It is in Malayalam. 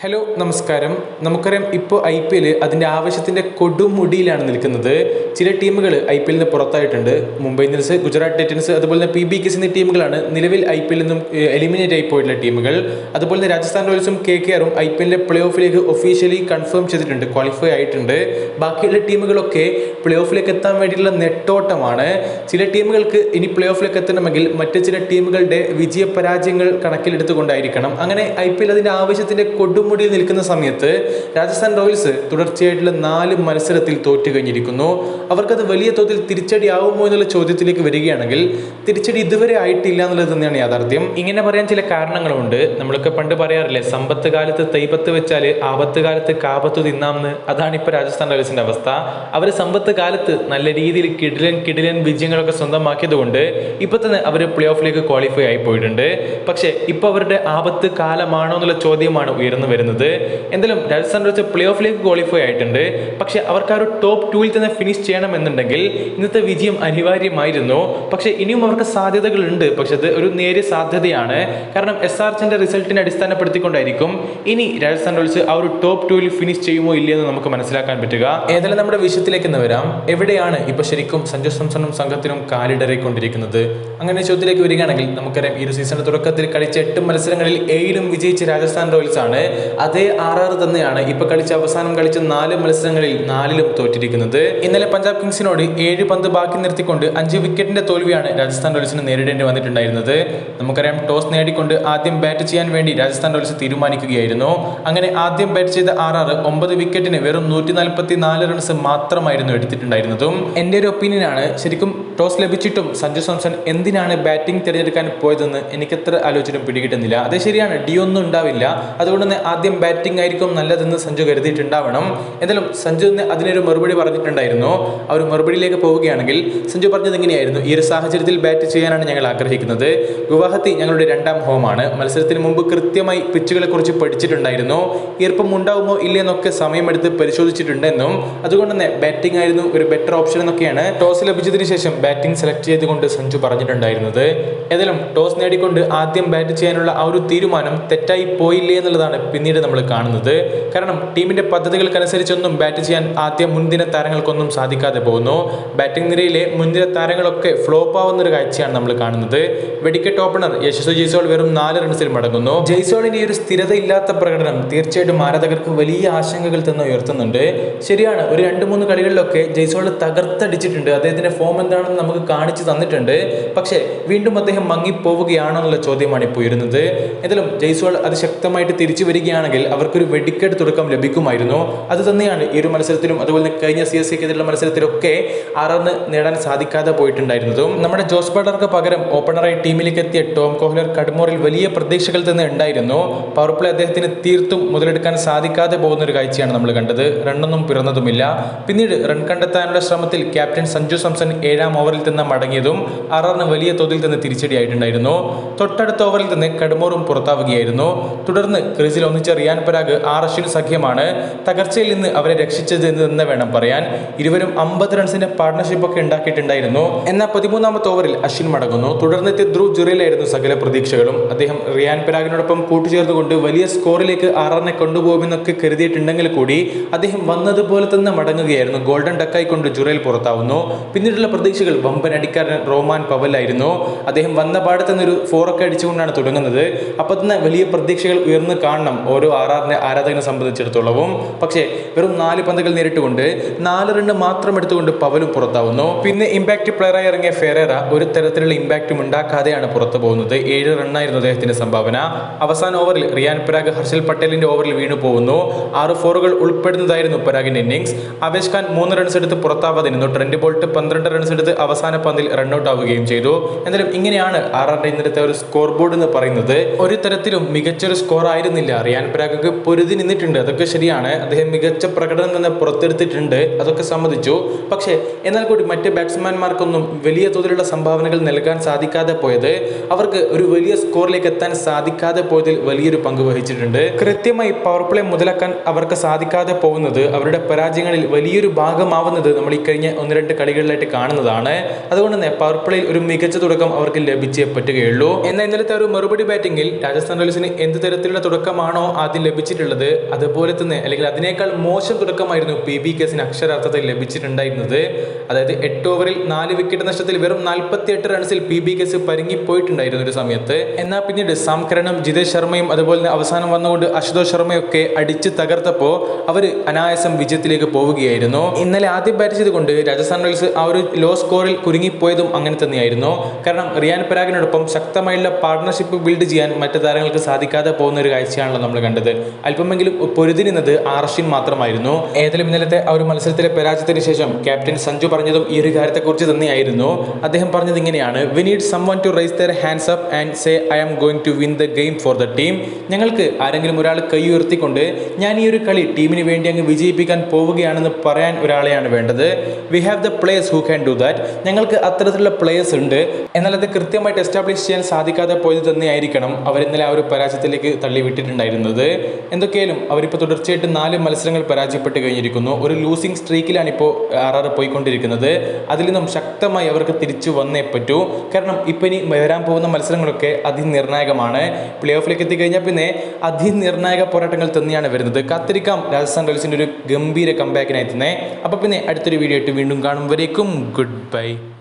ഹലോ നമസ്കാരം. നമുക്കറിയാം ഇപ്പോൾ ഐ പി എൽ അതിന്റെ ആവശ്യത്തിന്റെ കൊടുമുടിയിലാണ് നിൽക്കുന്നത്. ചില ടീമുകൾ ഐ പി എല്ലിന് പുറത്തായിട്ടുണ്ട്. മുംബൈ ഇന്ത്യൻസ് ഗുജറാത്ത് ടൈറ്റൻസ് അതുപോലെ തന്നെ പി ബി കെസ് എന്നീ ടീമുകളാണ് നിലവിൽ ഐ പി എല്ലിൽ നിന്നും എലിമിനേറ്റ് ആയി പോയിട്ടുള്ള ടീമുകൾ. അതുപോലെ തന്നെ രാജസ്ഥാൻ റോയൽസും കെ കെ ആറും ഐ പി എല്ലിന്റെ പ്ലേ ഓഫിലേക്ക് ഒഫീഷ്യലി കൺഫേം ചെയ്തിട്ടുണ്ട് ക്വാളിഫൈ ആയിട്ടുണ്ട്. ബാക്കിയുള്ള ടീമുകളൊക്കെ പ്ലേ ഓഫിലേക്ക് എത്താൻ വേണ്ടിയിട്ടുള്ള നെട്ടോട്ടമാണ്. ചില ടീമുകൾക്ക് ഇനി പ്ലേ ഓഫിലേക്ക് എത്തണമെങ്കിൽ മറ്റ് ചില ടീമുകളുടെ വിജയ പരാജയങ്ങൾ കണക്കിലെടുത്തുകൊണ്ടായിരിക്കണം. അങ്ങനെ ഐ പി എൽ അതിന്റെ ആവശ്യത്തിന്റെ കൊടുമുടിയിൽ നിൽക്കുന്ന സമയത്ത് രാജസ്ഥാൻ റോയൽസ് തുടർച്ചയായിട്ടുള്ള നാല് മത്സരത്തിൽ തോറ്റു കഴിഞ്ഞിരിക്കുന്നു. അവർക്കത് വലിയ തോതിൽ തിരിച്ചടി ആവുമോ എന്നുള്ള ചോദ്യത്തിലേക്ക് വരികയാണെങ്കിൽ തിരിച്ചടി ഇതുവരെ ആയിട്ടില്ല എന്നുള്ളത് തന്നെയാണ് യാഥാർത്ഥ്യം. ഇങ്ങനെ പറയാൻ ചില കാരണങ്ങളുണ്ട്. നമ്മളൊക്കെ പണ്ട് പറയാറില്ലേ സമ്പത്ത് കാലത്ത് തൈപത്ത് വെച്ചാൽ ആപത്ത് കാലത്ത് കാപത്ത് തിന്നാമെന്ന്. അതാണ് ഇപ്പോൾ രാജസ്ഥാൻ റോയൽസിന്റെ അവസ്ഥ. അവർ സമ്പത്ത് കാലത്ത് നല്ല രീതിയിൽ കിടിലൻ കിടിലൻ വിജയങ്ങളൊക്കെ സ്വന്തമാക്കിയത് കൊണ്ട് ഇപ്പൊ തന്നെ അവർ പ്ലേ ഓഫിലേക്ക് ക്വാളിഫൈ ആയി പോയിട്ടുണ്ട്. പക്ഷേ ഇപ്പൊ അവരുടെ ആപത്ത് കാലമാണോ എന്നുള്ള ചോദ്യമാണ് ഉയർന്നു വരുന്നത് എന്തായാലും രാജസ്ഥാൻ റോയൽസ് പ്ലേ ഓഫിലേക്ക് ക്വാളിഫൈ ആയിട്ടുണ്ട്. പക്ഷേ അവർക്ക് ആ ഒരു ടോപ്പ് ടൂവിൽ തന്നെ ഫിനിഷ് ചെയ്യണമെന്നുണ്ടെങ്കിൽ ഇന്നത്തെ വിജയം അനിവാര്യമായിരുന്നു. പക്ഷേ ഇനിയും അവർക്ക് സാധ്യതകളുണ്ട്. പക്ഷെ അത് ഒരു നേരിയ സാധ്യതയാണ്. കാരണം എസ് ആർ എച്ചിന്റെ റിസൾട്ടിനെ അടിസ്ഥാനപ്പെടുത്തിക്കൊണ്ടായിരിക്കും ഇനി രാജസ്ഥാൻ റോയൽസ് ആ ഒരു ടോപ്പ് ടൂവിൽ ഫിനിഷ് ചെയ്യുമോ ഇല്ലയെന്ന് നമുക്ക് മനസ്സിലാക്കാൻ പറ്റുക. ഏതായാലും നമ്മുടെ വിഷയത്തിലേക്ക് ഇന്ന് വരാം. എവിടെയാണ് ഇപ്പം ശരിക്കും സഞ്ജു സാംസണും സംഘത്തിനും കാലിടറിക്കൊണ്ടിരിക്കുന്നത്? അങ്ങനെ ചോദ്യത്തിലേക്ക് വരികയാണെങ്കിൽ നമുക്കറിയാം ഈ ഒരു സീസണിന്റെ തുടക്കത്തിൽ കളിച്ച എട്ട് മത്സരങ്ങളിൽ ഏഴിലും വിജയിച്ച രാജസ്ഥാൻ റോയൽസ് ആണ് അതേ ആർ ആർ തന്നെയാണ് ഇപ്പൊ കളിച്ച അവസാനം കളിച്ച നാല് മത്സരങ്ങളിൽ നാലിലും തോറ്റിരിക്കുന്നത്. ഇന്നലെ പഞ്ചാബ് കിങ്സിനോട് ഏഴ് പന്ത് ബാക്കി നിർത്തിക്കൊണ്ട് അഞ്ച് വിക്കറ്റിന്റെ തോൽവിയാണ് രാജസ്ഥാൻ റോയൽസിന് നേരിടേണ്ടി വന്നിട്ടുണ്ടായിരുന്നത്. നമുക്കറിയാം ടോസ് നേടിക്കൊണ്ട് ആദ്യം ബാറ്റ് ചെയ്യാൻ വേണ്ടി രാജസ്ഥാൻ റോയൽസ് തീരുമാനിക്കുകയായിരുന്നു. അങ്ങനെ ആദ്യം ബാറ്റ് ചെയ്ത ആർ ആർ ഒമ്പത് വിക്കറ്റിന് വെറും നൂറ്റി റൺസ് മാത്രമായിരുന്നു എടുത്തിട്ടുണ്ടായിരുന്നതും. എന്റെ ഒരു ഒപ്പീനിയൻ ആണ് ശരിക്കും ടോസ് ലഭിച്ചിട്ടും സഞ്ജു സാംസൺ എന്തിനാണ് ബാറ്റിംഗ് തിരഞ്ഞെടുക്കാൻ പോയതെന്ന് എനിക്കത്ര ആലോചന പിടികിട്ടുന്നില്ല. അത് ശരിയാണ് ഡി ഒന്നും ഉണ്ടാവില്ല. അതുകൊണ്ട് തന്നെ ആദ്യം ബാറ്റിംഗ് ആയിരിക്കും നല്ലതെന്ന് സഞ്ജു കരുതിയിട്ടുണ്ടാവണം. എന്തായാലും സഞ്ജു അതിനൊരു മറുപടി പറഞ്ഞിട്ടുണ്ടായിരുന്നു. ആ ഒരു മറുപടിയിലേക്ക് പോവുകയാണെങ്കിൽ സഞ്ജു പറഞ്ഞത് എങ്ങനെയായിരുന്നു ഈ ഒരു സാഹചര്യത്തിൽ ബാറ്റ് ചെയ്യാനാണ് ഞങ്ങൾ ആഗ്രഹിക്കുന്നത്. ഗുവാഹത്തി ഞങ്ങളുടെ രണ്ടാം ഹോമാണ് മത്സരത്തിന് മുമ്പ് കൃത്യമായി പിച്ചുകളെ കുറിച്ച് പഠിച്ചിട്ടുണ്ടായിരുന്നു. ഈർപ്പം ഉണ്ടാവുമോ ഇല്ലെന്നൊക്കെ സമയമെടുത്ത് പരിശോധിച്ചിട്ടുണ്ടെന്നും അതുകൊണ്ട് തന്നെ ബാറ്റിംഗ് ആയിരുന്നു ഒരു ബെറ്റർ ഓപ്ഷൻ എന്നൊക്കെയാണ് ടോസ് ലഭിച്ചതിന് ശേഷം ബാറ്റിംഗ് സെലക്ട് ചെയ്തുകൊണ്ട് സഞ്ജു പറഞ്ഞിട്ടുണ്ടായിരുന്നത്. ഏതായാലും ടോസ് നേടിക്കൊണ്ട് ആദ്യം ബാറ്റ് ചെയ്യാനുള്ള ആ ഒരു തീരുമാനം തെറ്റായി പോയില്ലേ എന്നുള്ളതാണ് പിന്നീട് നമ്മൾ കാണുന്നത്. കാരണം ടീമിന്റെ പദ്ധതികൾക്കനുസരിച്ചൊന്നും ബാറ്റ് ചെയ്യാൻ ആദ്യ മുൻദിന താരങ്ങൾക്കൊന്നും സാധിക്കാതെ പോകുന്നു. ബാറ്റിംഗ് നിരയിലെ മുൻനിര താരങ്ങളൊക്കെ ഫ്ലോപ്പ് ആവുന്ന ഒരു കാഴ്ചയാണ് നമ്മൾ കാണുന്നത്. വെടിക്കെട്ട് ഓപ്പണർ യശസ്വി ജയ്സോൾ വെറും നാല് റൺസിൽ മടങ്ങുന്നു. ജയ്സോളിന്റെ ഈ ഒരു സ്ഥിരതയില്ലാത്ത പ്രകടനം തീർച്ചയായിട്ടും ആരാധകർക്ക് വലിയ ആശങ്കകൾ തന്നെ ഉയർത്തുന്നുണ്ട്. ശരിയാണ് ഒരു രണ്ട് മൂന്ന് കളികളിലൊക്കെ ജയ്സോൾ തകർത്തടിച്ചിട്ടുണ്ട്. അദ്ദേഹത്തിന്റെ ഫോം എന്താണെന്ന് നമുക്ക് കാണിച്ചു തന്നിട്ടുണ്ട്. പക്ഷേ വീണ്ടും അദ്ദേഹം മങ്ങിപ്പോവുകയാണോ എന്നുള്ള ചോദ്യമാണ് ഇപ്പോൾ ഉയരുന്നത്. എന്തായാലും ജയ്സോൾ അത് ശക്തമായിട്ട് തിരിച്ചു വരികയാണെങ്കിൽ അവർക്കൊരു വെടിക്കെട്ട് തുടക്കം ലഭിക്കുമായിരുന്നു. അത് തന്നെയാണ് ഈ ഒരു മത്സരത്തിലും അതുപോലെ തന്നെ കഴിഞ്ഞ സി എസ് സിക്കെതിരെയുള്ള മത്സരത്തിലൊക്കെ ആറാറിന് നേടാൻ സാധിക്കാതെ പോയിട്ടുണ്ടായിരുന്നതും. നമ്മുടെ ജോസ് ബട്ടർക്ക് പകരം ഓപ്പണറായി ടീമിലേക്ക് എത്തിയ ടോം കോഹ്ലർ കഡ്മോറിൽ വലിയ പ്രതീക്ഷകൾ തന്നെ ഉണ്ടായിരുന്നു. പവർ പ്ലേ അദ്ദേഹത്തിന് തീർത്തും മുതലെടുക്കാൻ സാധിക്കാതെ പോകുന്ന ഒരു കാഴ്ചയാണ് നമ്മൾ കണ്ടത്. റണ്ണൊന്നും പിറന്നതുമില്ല. പിന്നീട് റൺ കണ്ടെത്താനുള്ള ശ്രമത്തിൽ ക്യാപ്റ്റൻ സഞ്ജു സാംസൺ ഏഴാം ഓവറിൽ തന്നെ മടങ്ങിയതും ആറാറിന് വലിയ തോതിൽ തന്നെ തിരിച്ചടിയായിട്ടുണ്ടായിരുന്നു. തൊട്ടടുത്ത ഓവറിൽ തന്നെ കടുമോറും പുറത്താവുകയായിരുന്നു. തുടർന്ന് ക്രീസിൽ ഒന്നിച്ച റിയാൻ പരാഗ് ആർ അശ്വിൻ സഖ്യമാണ്. തകർച്ചയിൽ നിന്ന് അവരെ രക്ഷിച്ചത് എന്ന് വേണം പറയാൻ. ഇരുവരും അമ്പത് റൺസിന്റെ പാർട്ണർഷിപ്പ് ഒക്കെ ഉണ്ടാക്കിയിട്ടുണ്ടായിരുന്നു. എന്നാൽ പതിമൂന്നാമത്തെ ഓവറിൽ അശ്വിൻ മടങ്ങുന്നു. തുടർന്നെത്തിയ ധ്രുവ് ജുറിയിലായിരുന്നു സകല പ്രതീക്ഷകളും. അദ്ദേഹം റിയാൻ പരാഗിനോടൊപ്പം കൂട്ടുചേർത്തുകൊണ്ട് വലിയ സ്കോറിലേക്ക് ആറിനെ കൊണ്ടുപോകുമെന്നൊക്കെ കരുതിയിട്ടുണ്ടെങ്കിൽ കൂടി അദ്ദേഹം വന്നതുപോലെ തന്നെ മടങ്ങുകയായിരുന്നു. ഗോൾഡൻ ഡക്കായി കൊണ്ട് ജുറയിൽ പുറത്താവുന്നു. പിന്നീടുള്ള പ്രതീക്ഷകൾ വമ്പൻ അടിക്കാരൻ റോമാൻ പവലായിരുന്നു. അദ്ദേഹം വന്ന പാടത്ത് ഒരു ഫോറൊക്കെ അടിച്ചുകൊണ്ടാണ് തുടങ്ങുന്നത്. അപ്പോൾ തന്നെ വലിയ പ്രതീക്ഷകൾ ഉയർന്നു കാണണം. ഓരോ ആരാധന ആരാധകനെ സംബന്ധിച്ചിടത്തോളവും. പക്ഷേ വെറും നാല് പന്തുകൾ നേരിട്ടുകൊണ്ട് നാല് റണ്ണ് മാത്രം എടുത്തുകൊണ്ട് പവലും പുറത്താവുന്നു. പിന്നെ ഇമ്പാക്ട് പ്ലെയറായി ഇറങ്ങിയ ഫെറേറ ഒരു തരത്തിലുള്ള ഇമ്പാക്റ്റും ഉണ്ടാക്കാതെയാണ് പുറത്തു പോകുന്നത്. ഏഴ് റണ്ണായിരുന്നു അദ്ദേഹത്തിന്റെ സംഭാവന. അവസാന ഓവറിൽ റിയാൻ പരാഗ് ഹർഷൽ പട്ടേലിന്റെ ഓവറിൽ വീണു പോകുന്നു. ആറ് ഫോറുകൾ ഉൾപ്പെടുന്നതായിരുന്നു പരാഗിന്റെ ഇന്നിംഗ്സ് അവേഷ് ഖാൻ മൂന്ന് റൺസ് എടുത്ത് പുറത്താവാതെ നിന്നു. ട്രെൻഡ് ബോൾട്ട് പന്ത്രണ്ട് റൺസ് എടുത്ത് അവസാന പന്തിൽ റണ്ണൌട്ട് ആവുകയും ചെയ്തു. എന്തായാലും ഇങ്ങനെയാണ് ആറാറിന്റെ ഇന്നലത്തെ ഒരു സ്കോർ ബോർഡ് എന്ന് പറയുന്നത്. ഒരു തരത്തിലും മികച്ചൊരു സ്കോർ ആയിരുന്നില്ല റിയാൻ പരാഗക്ക് പൊരുതി നിന്നിട്ടുണ്ട്. അതൊക്കെ ശരിയാണ്. അദ്ദേഹം മികച്ച പ്രകടനം തന്നെ പുറത്തെടുത്തിട്ടുണ്ട്. അതൊക്കെ സമ്മതിച്ചു. പക്ഷേ എന്നാൽ കൂടി മറ്റ് ബാറ്റ്സ്മാൻമാർക്കൊന്നും വലിയ തോതിലുള്ള സംഭാവനകൾ നൽകാൻ സാധിക്കാതെ പോയത് അവർക്ക് ഒരു വലിയ സ്കോറിലേക്ക് എത്താൻ സാധിക്കാതെ പോയതിൽ വലിയൊരു പങ്ക് വഹിച്ചിട്ടുണ്ട്. കൃത്യമായി പവർ പ്ലേ മുതലാക്കാൻ അവർക്ക് സാധിക്കാതെ പോകുന്നത് അവരുടെ പരാജയങ്ങളിൽ വലിയൊരു ഭാഗമാവുന്നത് നമ്മൾ ഈ കഴിഞ്ഞ ഒന്ന് രണ്ട് കളികളിലായിട്ട് കാണുന്നതാണ്. അതുകൊണ്ട് തന്നെ പവർ പ്ലേയിൽ ഒരു മികച്ച തുടക്കം അവർക്ക് ലഭിച്ചേ പറ്റുകയുള്ളൂ. എന്നാൽ ഇന്നലത്തെ ഒരു മറുപടി ബാറ്റിംഗിൽ രാജസ്ഥാൻ റോയൽസിന് എന്ത് തരത്തിലുള്ള തുടക്കമാണോ ആദ്യം ലഭിച്ചിട്ടുള്ളത് അതുപോലെ തന്നെ അല്ലെങ്കിൽ അതിനേക്കാൾ മോശം തുടക്കമായിരുന്നു പി ബി കേസിന് അക്ഷരാർത്ഥത്തിൽ ലഭിച്ചിട്ടുണ്ടായിരുന്നത്. അതായത് എട്ട് ഓവറിൽ നാല് വിക്കറ്റ് നഷ്ടത്തിൽ വെറും നാൽപ്പത്തി എട്ട് റൺസിൽ പി ബി കേസ് പരുങ്ങിപ്പോയിട്ടുണ്ടായിരുന്നു ഒരു സമയത്ത്. എന്നാൽ പിന്നീട് സാംകരണം ജിതേഷ് ശർമ്മയും അതുപോലെ തന്നെ അവസാനം വന്നുകൊണ്ട് അശുതോഷ് ശർമ്മയൊക്കെ അടിച്ച് തകർത്തപ്പോൾ അവർ അനായാസം വിജയത്തിലേക്ക് പോവുകയായിരുന്നു. ഇന്നലെ ആദ്യം ബാറ്റ് കൊണ്ട് രാജസ്ഥാൻ റോയൽസ് ആ ഒരു ലോ സ്കോറിൽ കുരുങ്ങിപ്പോയതും അങ്ങനെ തന്നെയായിരുന്നു. കാരണം റിയാൻ പരാഗിനോടൊപ്പം ശക്തമായുള്ള പാർട്ണർഷിപ്പ് ബിൽഡ് ചെയ്യാൻ മറ്റു താരങ്ങൾക്ക് സാധിക്കാതെ പോകുന്ന ഒരു കാഴ്ചയാണല്ലോ നമ്മൾ കണ്ടത്. അല്പമെങ്കിലും പൊരുതി നിന്നത് ആർഷിൻ മാത്രമായിരുന്നു. ഏതായാലും ഇന്നലത്തെ ആ ഒരു മത്സരത്തിലെ പരാജയത്തിന് ശേഷം ക്യാപ്റ്റൻ സഞ്ജു പറഞ്ഞതും ഈ ഒരു കാര്യത്തെക്കുറിച്ച് തന്നെയായിരുന്നു. അദ്ദേഹം പറഞ്ഞത് ഇങ്ങനെയാണ് we need someone to raise their hands up and say I am going to win the game for the team ഞങ്ങൾക്ക് ആരെങ്കിലും ഒരാൾ കൈ ഉയർത്തിക്കൊണ്ട് ഞാൻ ഈ ഒരു കളി ടീമിന് വേണ്ടി അങ്ങ് വിജയിപ്പിക്കാൻ പോവുകയാണെന്ന് പറയാൻ ഒരാളെയാണ് വേണ്ടത്. We have the players who can do that ഞങ്ങൾക്ക് അത്തരത്തിലുള്ള പ്ലേയേഴ്സ് ഉണ്ട്. എന്നാൽ അത് കൃത്യമായിട്ട് എസ്റ്റാബ്ലിഷ് ചെയ്യാൻ സാധിക്കാതെ പോയത് തന്നെയായിരിക്കണം. അവരിന്നലെ ആ ഒരു പരാജയത്തിലേക്ക് തള്ളിവിട്ടിട്ടുണ്ടായിരുന്നത് എന്തൊക്കെയാലും അവരിപ്പോൾ തുടർച്ചയായിട്ട് നാല് മത്സരങ്ങൾ പരാജയപ്പെട്ട് കഴിഞ്ഞിരിക്കുന്നു. ഒരു ലൂസിംഗ് സ്ട്രീക്കിലാണ് ഇപ്പോൾ ആർ ആർ പോയിക്കൊണ്ടിരിക്കുന്നത്. അതിൽ നിന്നും ശക്തമായി അവർക്ക് തിരിച്ചു വന്നേ പറ്റൂ. കാരണം ഇപ്പം ഇനി വരാൻ പോകുന്ന മത്സരങ്ങളൊക്കെ അതിനിർണായകമാണ്. പ്ലേ ഓഫിലേക്ക് എത്തിക്കഴിഞ്ഞാൽ പിന്നെ അതിനിർണായക പോരാട്ടങ്ങൾ തന്നെയാണ് വരുന്നത്. കാത്തിരിക്കാം. രാജസ്ഥാൻ റോയൽസിന്റെ ഒരു ഗംഭീര കമ്പാക്കിനായി തന്നെ. അപ്പോൾ പിന്നെ അടുത്തൊരു വീഡിയോ ആയിട്ട് വീണ്ടും കാണും. വരേക്കും ഗുഡ് ബൈ